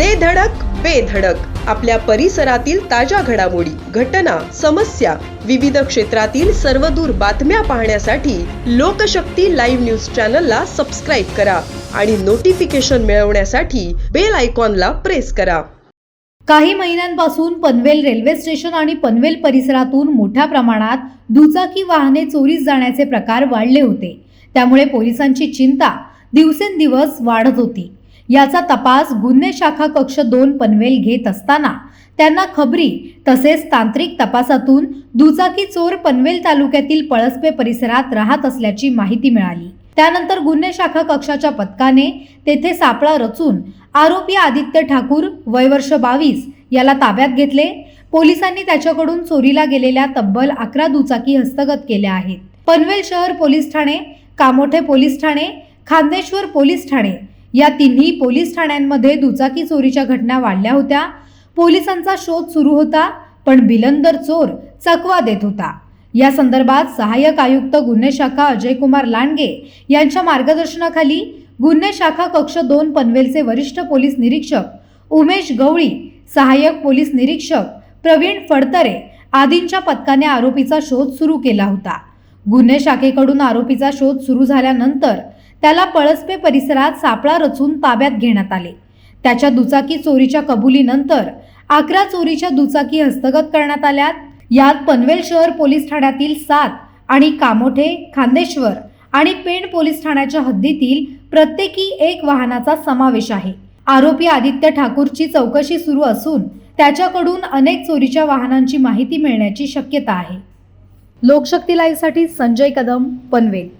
दे धडक बेधडक आपल्या परिसरातील ताज्या घडामोडी घटना समस्या विविध क्षेत्रातील सर्वदूर बातम्या पाहण्यासाठी लोकशक्ती लाईव्ह न्यूज चॅनलला सबस्क्राईब करा आणि नोटिफिकेशन मिळवण्यासाठी बेल आयकॉनला प्रेस करा. काही महिन्यांपासून पनवेल रेल्वे स्टेशन आणि पनवेल परिसरातून मोठ्या प्रमाणात दुचाकी वाहने चोरीस जाण्याचे प्रकार वाढले होते. त्यामुळे पोलिसांची चिंता दिवसेंदिवस वाढत होती. याचा तपास गुन्हे शाखा कक्ष दोन पनवेल घेत असताना त्यांना खबरी तसेच तांत्रिक तपासातून दुचाकी चोर पनवेल तालुक्यातील पळसपे परिसरात राहत असल्याची माहिती मिळाली. त्यानंतर गुन्हे शाखा कक्षाच्या पथकाने तेथे सापळा रचून आरोपी आदित्य ठाकूर वयवर्ष बावीस याला ताब्यात घेतले. पोलिसांनी त्याच्याकडून चोरीला गेलेल्या तब्बल अकरा दुचाकी हस्तगत केल्या आहेत. पनवेल शहर पोलीस ठाणे कामोठे पोलीस ठाणे खांदेश्वर पोलीस ठाणे या तिन्ही पोलीस ठाण्यांमध्ये दुचाकी चोरीच्या घटना वाढल्या होत्या. पोलिसांचा शोध सुरू होता पण बिलंदर चोर चकवा देत होता. या संदर्भात सहाय्यक आयुक्त गुन्हे शाखा अजयकुमार लांडगे यांच्या मार्गदर्शनाखाली गुन्हे शाखा कक्ष दोन पनवेलचे वरिष्ठ पोलीस निरीक्षक उमेश गवळी सहाय्यक पोलीस निरीक्षक प्रवीण फडतरे आदींच्या पथकाने आरोपीचा शोध सुरू केला होता. गुन्हे शाखेकडून आरोपीचा शोध सुरू झाल्यानंतर त्याला पळसपे परिसरात सापळा रचून ताब्यात घेण्यात आले. त्याच्या दुचाकी चोरीच्या कबुलीनंतर अकरा चोरीच्या दुचाकी हस्तगत करण्यात आल्यात. यात पनवेल शहर पोलीस ठाण्यातील सात आणि कामोठे खांदेश्वर आणि पेण पोलीस ठाण्याच्या हद्दीतील प्रत्येकी एक वाहनाचा समावेश आहे. आरोपी आदित्य ठाकूरची चौकशी सुरू असून त्याच्याकडून अनेक चोरीच्या वाहनांची माहिती मिळण्याची शक्यता आहे. लोकशक्ती लाईव्हसाठी संजय कदम पनवेल.